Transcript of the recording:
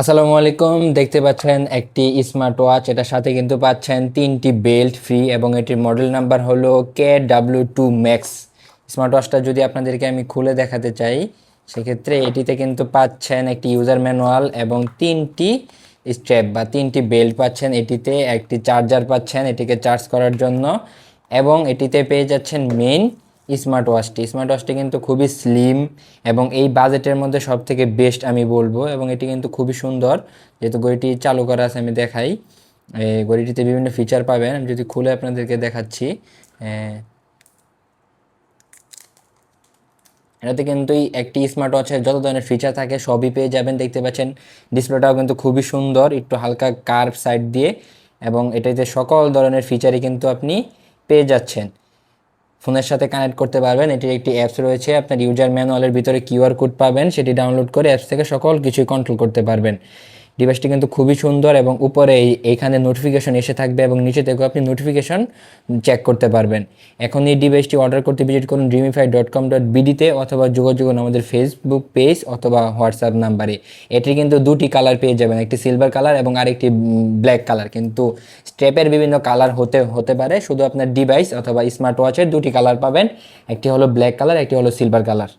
আসসালামু আলাইকুম। দেখতে পাচ্ছেন একটি স্মার্ট ওয়াচ এটার সাথে কিন্তু পাচ্ছেন তিনটি বেল্ট ফ্রি এবং এটির মডেল নাম্বার হলো K W two Max smart ওয়াচটা যদি আপনাদেরকে আমি খুলে দেখাতে চাই, সেক্ষেত্রে এটিতে কিন্তু পাচ্ছেন একটি ইউজার ম্যানুয়াল এবং তিনটি স্ট্র্যাপ বা তিনটি বেল্ট পাচ্ছেন। এটিতে একটি চার্জার পাচ্ছেন, এটিকে চার্জ করার জন্য। এবং এটিতে পেয়ে যাচ্ছেন মেইন স্মার্ট ওয়াচটি স্মার্ট ওয়াচটি কিন্তু খুবই স্লিম এবং এই বাজেটের মধ্যে সব থেকে বেস্ট আমি বলব এবং এটি কিন্তু খুবই সুন্দর। যেহেতু ঘড়িটি চালু করা আছে, আমি দেখাই। এই ঘড়িটিতে বিভিন্ন ফিচার পাবেন। আমি যদি খুলে আপনাদেরকে দেখাচ্ছি এটাতে কিন্তু একটি স্মার্ট ওয়াচের যত ধরনের ফিচার থাকে সবই পেয়ে যাবেন। দেখতে পাচ্ছেন ডিসপ্লেটাও কিন্তু খুবই সুন্দর, একটু হালকা কার্ভ সাইড দিয়ে এবং এটাতে সকল ধরনের ফিচারই কিন্তু আপনি পেয়ে যাচ্ছেন। ফোনের সাথে কানেক্ট করতে পারবেন। এটির একটি অ্যাপস রয়েছে। আপনার ইউজার ম্যানুয়ালের ভিতরে কিউআর কোড পাবেন। সেটি ডাউনলোড করে অ্যাপস থেকে সকল কিছুই কন্ট্রোল করতে পারবেন। ডিভাইসটি কিন্তু খুবই সুন্দর এবং উপরে এই- এইখানে নোটিফিকেশন এসে থাকবে এবং নিচে থেকেও আপনি নোটিফিকেশন চেক করতে পারবেন। এখন এই ডিভাইসটি অর্ডার করতে ভিজিট করুন ড্রিমিফাই ডট কম ডট বিডিতে অথবা যোগাযোগ আমাদের ফেসবুক পেজ অথবা হোয়াটসঅ্যাপ নাম্বারে এটি কিন্তু দুটি কালার পেয়ে যাবেন, একটি সিলভার কালার এবং আরেকটি ব্ল্যাক কালার কিন্তু স্টেপের বিভিন্ন কালার হতে হতে পারে, শুধু আপনার ডিভাইস অথবা স্মার্ট ওয়াচের দুটি কালার পাবেন। একটি হলো ব্ল্যাক কালার একটি হলো সিলভার কালার